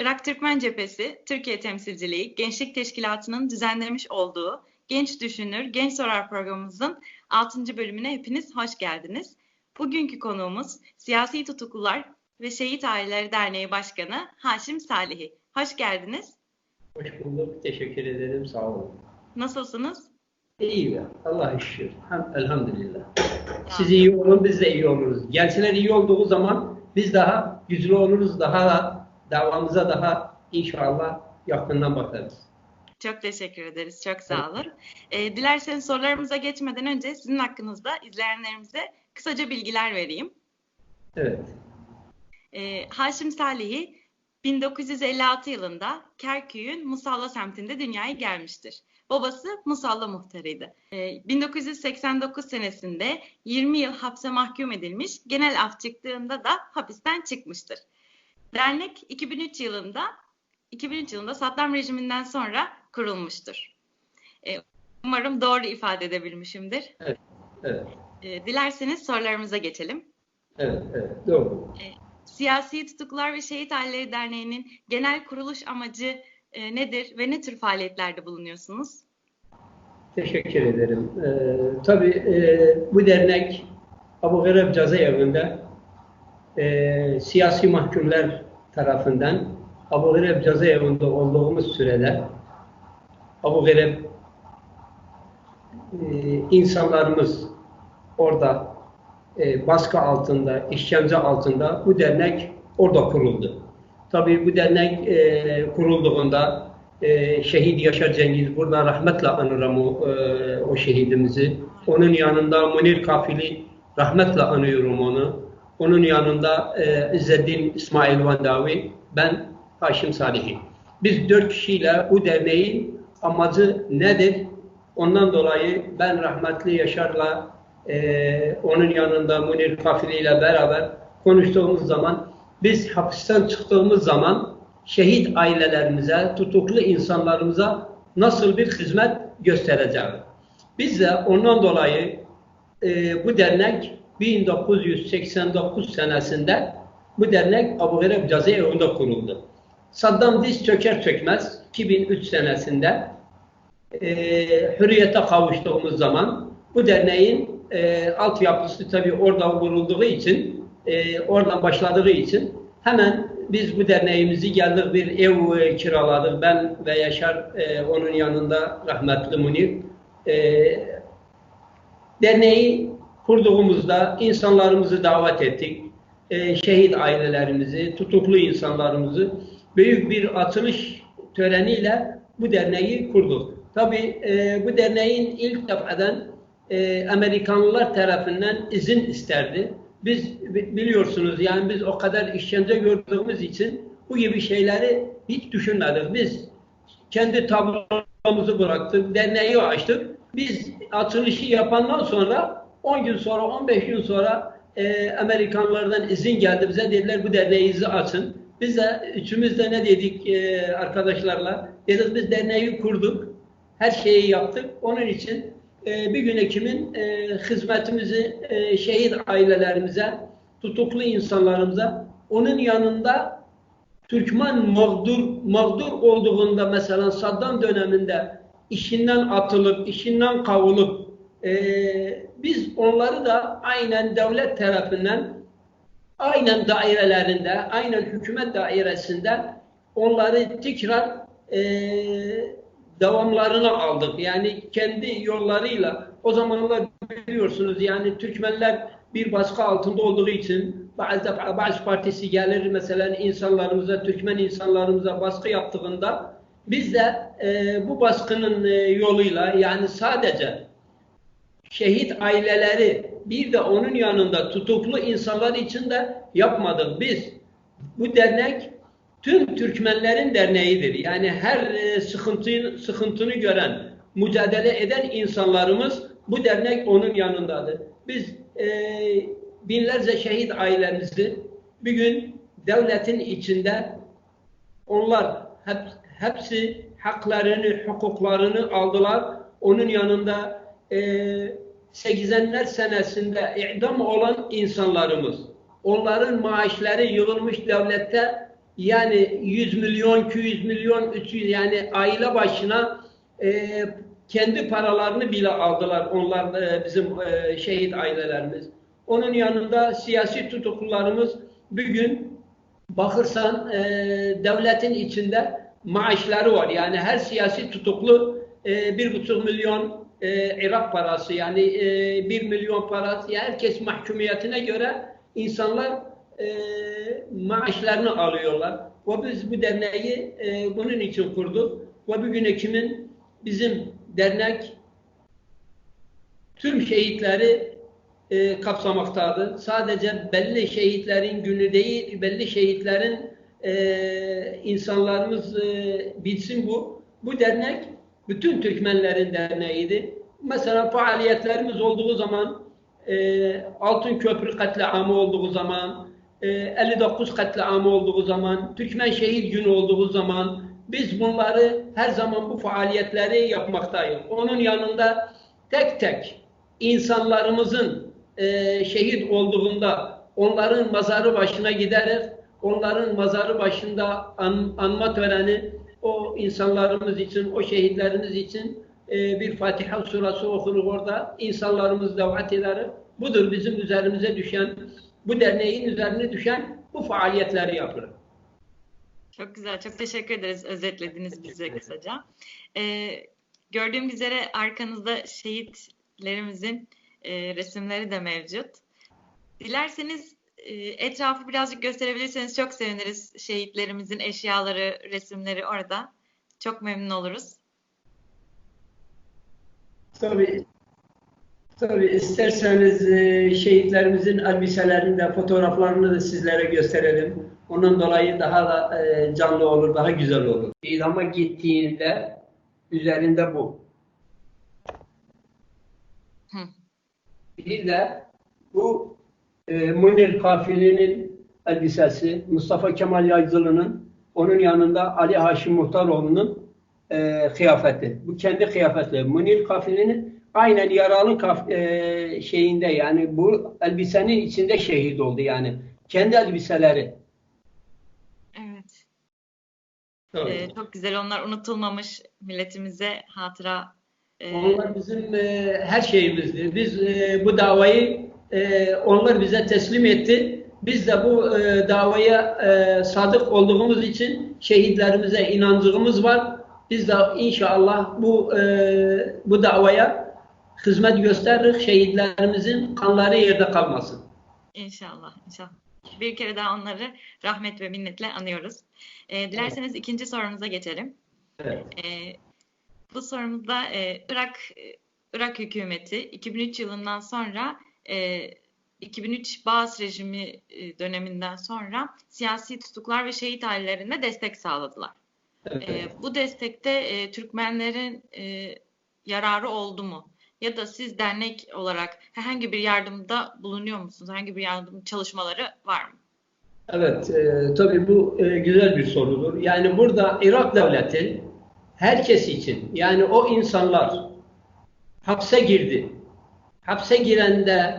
Irak Türkmen Cephesi, Türkiye Temsilciliği, Gençlik Teşkilatı'nın düzenlemiş olduğu Genç Düşünür, Genç Sorar programımızın 6. bölümüne hepiniz hoş geldiniz. Bugünkü konuğumuz Siyasi Tutuklular ve Şehit Aileleri Derneği Başkanı Haşim Salihi. Hoş geldiniz. Hoş bulduk. Teşekkür ederim. Sağ olun. Nasılsınız? İyi. Allah şükür. Elhamdülillah. Siz iyi olun, biz de iyi oluruz. Gençler iyi olduğu zaman biz daha güçlü oluruz, daha davamıza daha inşallah yakından bakarız. Çok teşekkür ederiz. Çok sağ olun. E, dilerseniz sorularımıza geçmeden önce sizin hakkınızda izleyenlerimize kısaca bilgiler vereyim. Evet. E, Haşim Salih'i 1956 yılında Kerkük'ün Musalla semtinde dünyaya gelmiştir. Babası Musalla muhtarıydı. E, 1989 senesinde 20 yıl hapse mahkum edilmiş, genel af çıktığında da hapisten çıkmıştır. Dernek 2003 yılında 2003 yılında Saddam rejiminden sonra kurulmuştur. E, umarım doğru ifade edebilmişimdir. Evet. evet. E, dilerseniz sorularımıza geçelim. Evet, evet. Doğru. E, Siyasi Tutuklular ve Şehit Aileleri Derneği'nin genel kuruluş amacı e, nedir ve ne tür faaliyetlerde bulunuyorsunuz? Teşekkür ederim. Ee, tabii e, bu dernek Abu Ghraib cezaevinde e, siyasi mahkumlar tarafından Abu Ghraib cezaevinde olduğumuz sürede Abu Ghraib e, insanlarımız orada e, baskı altında, işkence altında bu dernek orada kuruldu. Tabii bu dernek e, kurulduğunda e, şehit Yaşar Cengiz burada rahmetle anırım o, e, o şehidimizi. Onun yanında Munir Kafili rahmetle anıyorum onu. Onun yanında e, İzzeddin İsmail Vandavi, ben Haşim Salihi. Biz dört kişiyle bu derneğin amacı nedir? Ondan dolayı ben rahmetli Yaşar'la e, onun yanında Munir Kafili ile beraber konuştuğumuz zaman biz hapisten çıktığımız zaman şehit ailelerimize, tutuklu insanlarımıza nasıl bir hizmet göstereceğiz. Biz de ondan dolayı e, bu dernek 1989 senesinde bu dernek Abu Ghraib cezaevinde kuruldu. Saddam diz çöker çökmez 2003 senesinde e, hürriyete kavuştuğumuz zaman bu derneğin e, altyapısı tabii orada kurulduğu için e, oradan başladığı için hemen biz bu derneğimizi geldik bir ev kiraladık. Ben ve Yaşar e, onun yanında rahmetli Munir. E, derneği kurduğumuzda insanlarımızı davet ettik. E, şehit ailelerimizi, tutuklu insanlarımızı büyük bir açılış töreniyle bu derneği kurduk. Tabi e, bu derneğin ilk defadan e, Amerikanlılar tarafından izin isterdi. Biz biliyorsunuz yani biz o kadar işkence gördüğümüz için bu gibi şeyleri hiç düşünmedik. Biz kendi tablomuzu bıraktık, derneği açtık. Biz açılışı yapandan sonra 10 gün sonra, 15 gün sonra e, Amerikanlardan izin geldi bize. Dediler bu derneğinizi açın. Biz de üçümüz de ne dedik e, arkadaşlarla? Dedik biz derneği kurduk. Her şeyi yaptık. Onun için e, bir gün Ekim'in e, hizmetimizi e, şehit ailelerimize, tutuklu insanlarımıza, onun yanında Türkmen mağdur, mağdur olduğunda mesela Saddam döneminde işinden atılıp, işinden kavulup e, biz onları da aynen devlet tarafından aynen dairelerinde, aynen hükümet dairesinde onları tekrar e, devamlarını aldık. Yani kendi yollarıyla o zamanlar biliyorsunuz yani Türkmenler bir baskı altında olduğu için bazı, bazı partisi gelir mesela insanlarımıza, Türkmen insanlarımıza baskı yaptığında biz de e, bu baskının e, yoluyla yani sadece şehit aileleri bir de onun yanında tutuklu insanlar için de yapmadık. Biz bu dernek tüm Türkmenlerin derneğidir. Yani her e, sıkıntıyı, sıkıntını gören, mücadele eden insanlarımız bu dernek onun yanındadır. Biz e, binlerce şehit ailemizi bir gün devletin içinde onlar hep, hepsi haklarını, hukuklarını aldılar. Onun yanında e, 80'ler senesinde idam olan insanlarımız, onların maaşları yığılmış devlette Yani 100 milyon, 200 milyon, 300 yani aile başına e, kendi paralarını bile aldılar onlar e, bizim e, şehit ailelerimiz. Onun yanında siyasi tutuklularımız bugün bakırsan e, devletin içinde maaşları var. Yani her siyasi tutuklu e, bir buçuk milyon e, Irak parası yani e, bir milyon parası. Yani herkes mahkumiyetine göre insanlar e, maaşlarını alıyorlar. Ve biz bu derneği e, bunun için kurduk. Ve bugün Ekim'in bizim dernek tüm şehitleri e, kapsamaktadır. Sadece belli şehitlerin günü değil, belli şehitlerin e, insanlarımız e, bilsin bu. Bu dernek bütün Türkmenlerin derneğiydi. Mesela faaliyetlerimiz olduğu zaman e, Altın Köprü katliamı olduğu zaman e, 59 katliamı olduğu zaman Türkmen Şehit Günü olduğu zaman biz bunları her zaman bu faaliyetleri yapmaktayız. Onun yanında tek tek insanlarımızın e, şehit olduğunda onların mazarı başına giderek onların mazarı başında an, anma töreni o insanlarımız için, o şehitlerimiz için e, bir Fatiha surası okunur orada. İnsanlarımız davet eder. Budur bizim üzerimize düşen, bu derneğin üzerine düşen bu faaliyetleri yapılır. Çok güzel, çok teşekkür ederiz özetlediniz bize kısaca. Ee, gördüğüm üzere arkanızda şehitlerimizin e, resimleri de mevcut. Dilerseniz etrafı birazcık gösterebilirseniz çok seviniriz. Şehitlerimizin eşyaları, resimleri orada. Çok memnun oluruz. Tabii. Tabii isterseniz e, şehitlerimizin elbiselerini de fotoğraflarını da sizlere gösterelim. Onun dolayı daha da e, canlı olur, daha güzel olur. İdama gittiğinde üzerinde bu. Hı. Bir de bu e, Munir Kafili'nin elbisesi, Mustafa Kemal Yaycılı'nın, onun yanında Ali Haşim Muhtaroğlu'nun e, kıyafeti. Bu kendi kıyafetleri. Munir Kafili'nin aynen yaralı kaf, e, şeyinde yani bu elbisenin içinde şehit oldu yani. Kendi elbiseleri. Evet. Ee, çok güzel. Onlar unutulmamış milletimize hatıra. E... Onlar bizim e, her şeyimizdi. Biz e, bu davayı e, onlar bize teslim etti. Biz de bu e, davaya e, sadık olduğumuz için şehitlerimize inancımız var. Biz de inşallah bu e, bu davaya hizmet gösteririz. Şehitlerimizin kanları yerde kalmasın. İnşallah, inşallah. Bir kere daha onları rahmet ve minnetle anıyoruz. E, dilerseniz evet. ikinci sorumuza geçelim. Evet. E, bu sorumuzda e, Irak Irak hükümeti 2003 yılından sonra e, 2003 Bağız rejimi e, döneminden sonra siyasi tutuklar ve şehit ailelerine destek sağladılar. Evet. E, bu destekte e, Türkmenlerin e, yararı oldu mu? Ya da siz dernek olarak herhangi bir yardımda bulunuyor musunuz? Herhangi bir yardım çalışmaları var mı? Evet, e, tabii bu e, güzel bir sorudur. Yani burada Irak devleti herkes için, yani o insanlar hapse girdi. Hapse girende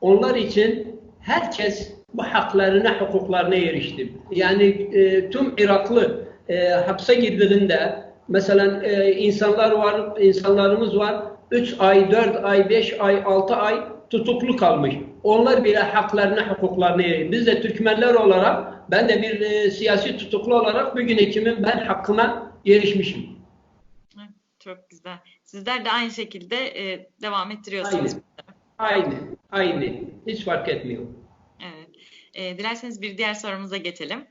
onlar için herkes bu haklarına, hukuklarına erişti. Yani e, tüm Iraklı e, hapse girdiğinde mesela e, insanlar var, insanlarımız var 3 ay, 4 ay, 5 ay, 6 ay tutuklu kalmış. Onlar bile haklarına, hukuklarına erişti. Biz de Türkmenler olarak, ben de bir e, siyasi tutuklu olarak bugün ekimin ben hakkıma erişmişim. Çok güzel. Sizler de aynı şekilde e, devam ettiriyorsunuz. Aynı. Aynı. Aynı. Hiç fark etmiyor. Evet. E, dilerseniz bir diğer sorumuza geçelim.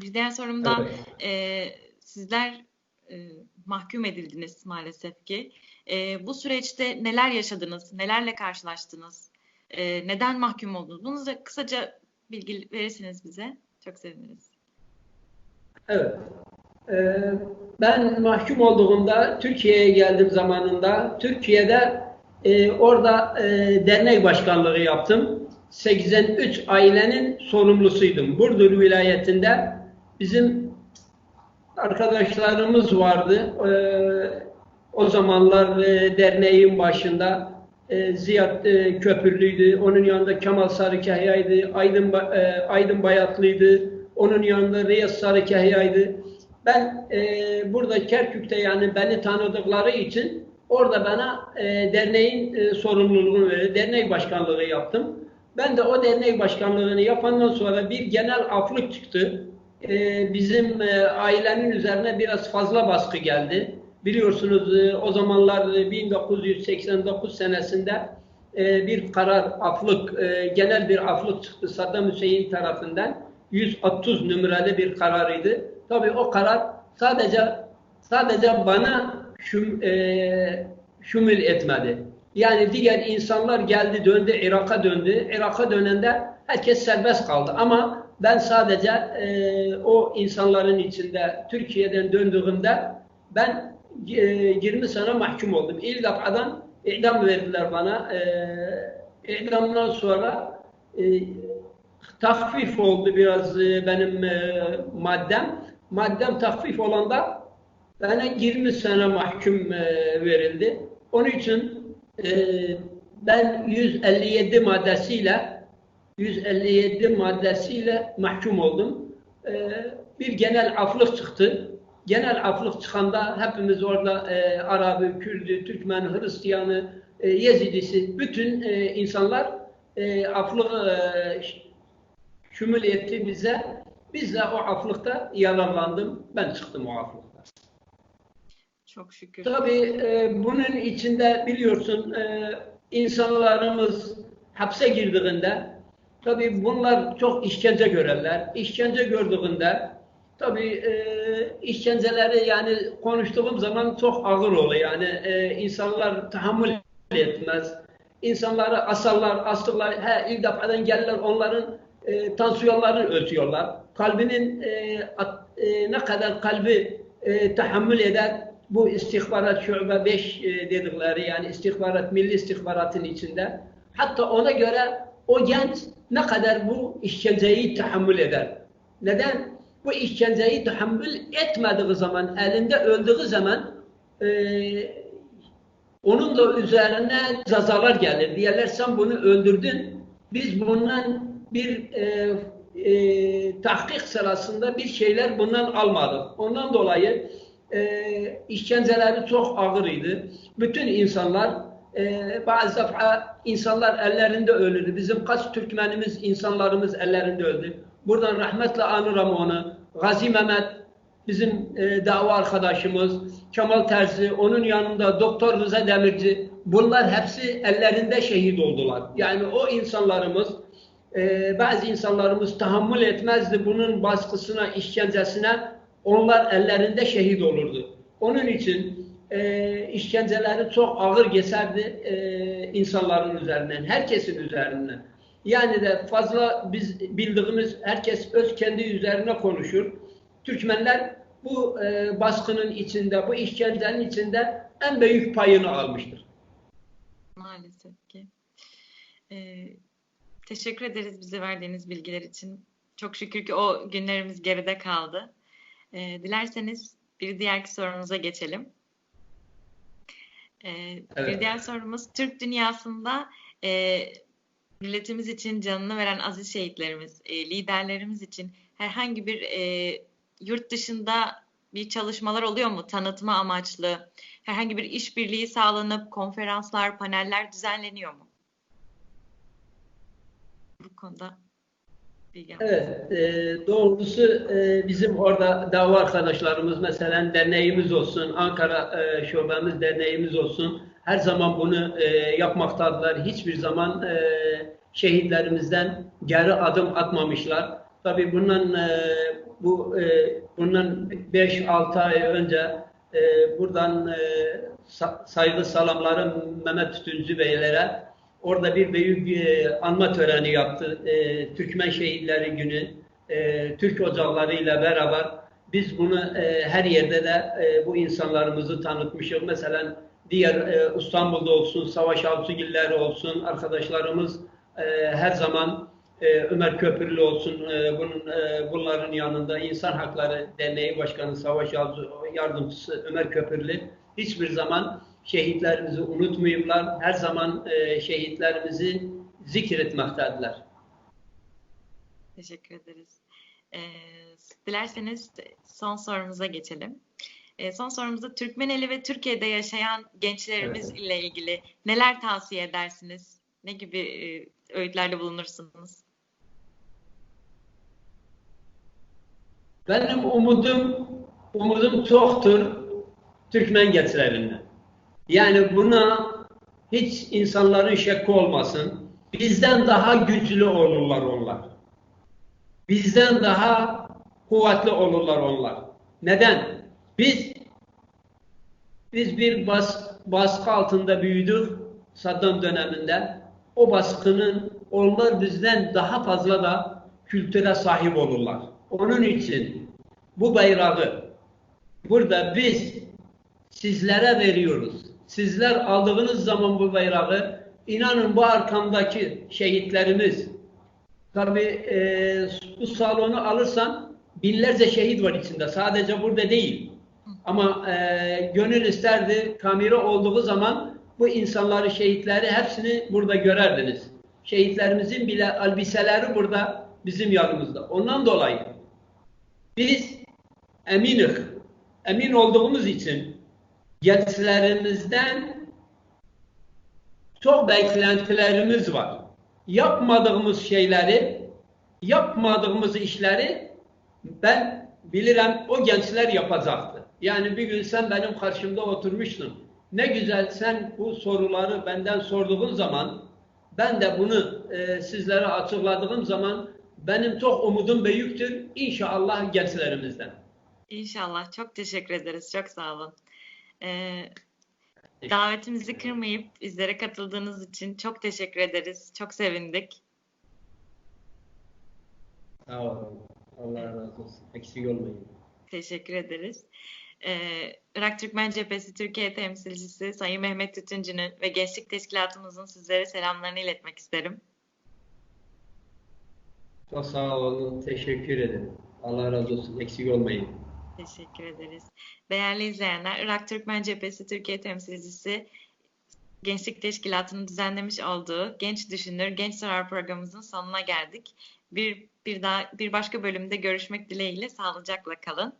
Bir diğer sorumda evet. e, sizler e, mahkum edildiniz maalesef ki. E, bu süreçte neler yaşadınız? Nelerle karşılaştınız? E, neden mahkum oldunuz? Bunu da kısaca bilgi verirseniz bize çok seviniriz. Evet. Ee, ben mahkum olduğumda Türkiye'ye geldim zamanında. Türkiye'de e, orada e, dernek başkanlığı yaptım. 83 ailenin sorumlusuydum. Burdur vilayetinde bizim arkadaşlarımız vardı. E, o zamanlar e, derneğin başında e, Ziyad e, Köpürlü'ydü. Onun yanında Kemal Sarıkahya'ydı. Aydın, e, Aydın Bayatlıydı. Onun yanında Riyaz Sarıkahya'ydı. Ben e, burada Kerkük'te yani beni tanıdıkları için orada bana e, derneğin e, sorumluluğunu verdi. Dernek başkanlığı yaptım. Ben de o dernek başkanlığını yapandan sonra bir genel aflık çıktı. E, bizim e, ailenin üzerine biraz fazla baskı geldi. Biliyorsunuz e, o zamanlar 1989 senesinde e, bir karar aflık, e, genel bir aflık çıktı Saddam Hüseyin tarafından. 130 numaralı bir kararıydı. Tabii o karar sadece sadece bana şum, e, şumul etmedi. Yani diğer insanlar geldi döndü Irak'a döndü. Irak'a dönende herkes serbest kaldı. Ama ben sadece e, o insanların içinde Türkiye'den döndüğümde ben e, 20 sene mahkum oldum. İlk defadan idam verdiler bana. E, idamdan sonra e, takfif oldu biraz e, benim e, maddem. Maddem takfif olanda bana 20 sene mahkum e, verildi. Onun için e, ben 157 maddesiyle 157 maddesiyle mahkum oldum. E, bir genel aflık çıktı. Genel aflık çıkanda hepimiz orada e, Arabı, Kürdü, Türkmen, Hristiyanı, e, Yezidisi, bütün e, insanlar e, aflık e, şümül etti bize. Biz de o aflıkta yararlandım. Ben çıktım o aflıkta. Çok şükür. Tabii e, bunun içinde biliyorsun e, insanlarımız hapse girdiğinde tabii bunlar çok işkence görürler. İşkence gördüğünde tabii e, işkenceleri yani konuştuğum zaman çok ağır oluyor. Yani e, insanlar tahammül etmez. İnsanları asarlar, astılar. He, ilk defadan gelirler onların e, tansiyonlarını ölçüyorlar. Kalbinin e, at, e, ne kadar kalbi e, tahammül eder bu istihbarat şube 5 e, dedikleri yani istihbarat milli istihbaratın içinde hatta ona göre o genç ne kadar bu işkenceyi tahammül eder. Neden? Bu işkenceyi tahammül etmediği zaman, elinde öldüğü zaman e, onun da üzerine cezalar gelir. Diyorlar sen bunu öldürdün. Biz bundan bir e, e, tahkik sırasında bir şeyler bundan almadık. Ondan dolayı e, işkenceleri çok ağırıydı. Bütün insanlar e, bazı defa insanlar ellerinde ölürdü. Bizim kaç Türkmenimiz, insanlarımız ellerinde öldü. Buradan rahmetle anırım onu. Gazi Mehmet bizim e, dava arkadaşımız, Kemal Terzi, onun yanında Doktor Rıza Demirci. Bunlar hepsi ellerinde şehit oldular. Yani o insanlarımız e, bazı insanlarımız tahammül etmezdi bunun baskısına, işkencesine. Onlar ellerinde şehit olurdu. Onun için e, işkenceleri çok ağır geçerdi e, insanların üzerinden, herkesin üzerinden. Yani de fazla biz bildiğimiz herkes öz kendi üzerine konuşur. Türkmenler bu e, baskının içinde, bu işkencenin içinde en büyük payını almıştır. Maalesef ki. Ee, teşekkür ederiz bize verdiğiniz bilgiler için. Çok şükür ki o günlerimiz geride kaldı. Ee, dilerseniz bir diğerki sorumuza geçelim. Ee, evet. Bir diğer sorumuz Türk dünyasında e, milletimiz için canını veren aziz şehitlerimiz, e, liderlerimiz için herhangi bir e, yurt dışında bir çalışmalar oluyor mu? Tanıtma amaçlı, herhangi bir işbirliği sağlanıp konferanslar, paneller düzenleniyor mu? Bu konuda Evet, e, doğrusu e, bizim orada dava arkadaşlarımız mesela derneğimiz olsun, Ankara e, şubemiz derneğimiz olsun her zaman bunu e, yapmaktadılar. Hiçbir zaman e, şehitlerimizden geri adım atmamışlar. Tabii bundan e, bu e, bundan 5-6 ay önce e, buradan e, saygı salamlarım Mehmet Tütüncü Beylere Orada bir büyük e, anma töreni yaptı. E, Türkmen Şehitleri Günü, e, Türk ocaklarıyla beraber biz bunu e, her yerde de e, bu insanlarımızı tanıtmışız. Mesela diğer e, İstanbul'da olsun, Savaş Avcıgiller olsun, arkadaşlarımız e, her zaman e, Ömer Köprülü olsun, e, bunun e, bunların yanında İnsan Hakları Derneği Başkanı Savaş Avcı Yardımcısı Ömer Köprülü hiçbir zaman şehitlerimizi unutmayıplar. Her zaman e, şehitlerimizi zikretmektedirler. Teşekkür ederiz. E, dilerseniz son sorumuza geçelim. E, son sorumuzda Türkmeneli ve Türkiye'de yaşayan gençlerimiz Evet. ile ilgili neler tavsiye edersiniz? Ne gibi e, öğütlerde bulunursunuz? Benim umudum umudum çoktur Türkmen gençlerinden. Yani buna hiç insanların şekli olmasın. Bizden daha güçlü olurlar onlar. Bizden daha kuvvetli olurlar onlar. Neden? Biz biz bir bas, baskı altında büyüdük Saddam döneminde. O baskının onlar bizden daha fazla da kültüre sahip olurlar. Onun için bu bayrağı burada biz sizlere veriyoruz. Sizler aldığınız zaman bu bayrağı inanın bu arkamdaki şehitlerimiz tabi bu salonu alırsan binlerce şehit var içinde. Sadece burada değil. Ama e, gönül isterdi kamera olduğu zaman bu insanları, şehitleri hepsini burada görerdiniz. Şehitlerimizin bile elbiseleri burada bizim yanımızda. Ondan dolayı biz eminik, emin olduğumuz için gençlerimizden çok beklentilerimiz var. Yapmadığımız şeyleri, yapmadığımız işleri ben bilirim o gençler yapacaktı. Yani bir gün sen benim karşımda oturmuştun. Ne güzel sen bu soruları benden sorduğun zaman ben de bunu e, sizlere açıkladığım zaman benim çok umudum büyüktür. İnşallah gençlerimizden. İnşallah. Çok teşekkür ederiz. Çok sağ olun. Ee, davetimizi kırmayıp bizlere katıldığınız için çok teşekkür ederiz. Çok sevindik. Sağ olun. Allah razı olsun. Eksik olmayın. Teşekkür ederiz. Ee, Irak Türkmen Cephesi Türkiye temsilcisi Sayın Mehmet Tütüncü'nün ve Gençlik Teşkilatımızın sizlere selamlarını iletmek isterim. Çok sağ olun. Teşekkür ederim. Allah razı olsun. Eksik olmayın. Teşekkür ederiz. Değerli izleyenler, Irak Türkmen Cephesi Türkiye temsilcisi Gençlik Teşkilatı'nın düzenlemiş olduğu Genç Düşünür, Genç Sorar programımızın sonuna geldik. Bir, bir daha bir başka bölümde görüşmek dileğiyle sağlıcakla kalın.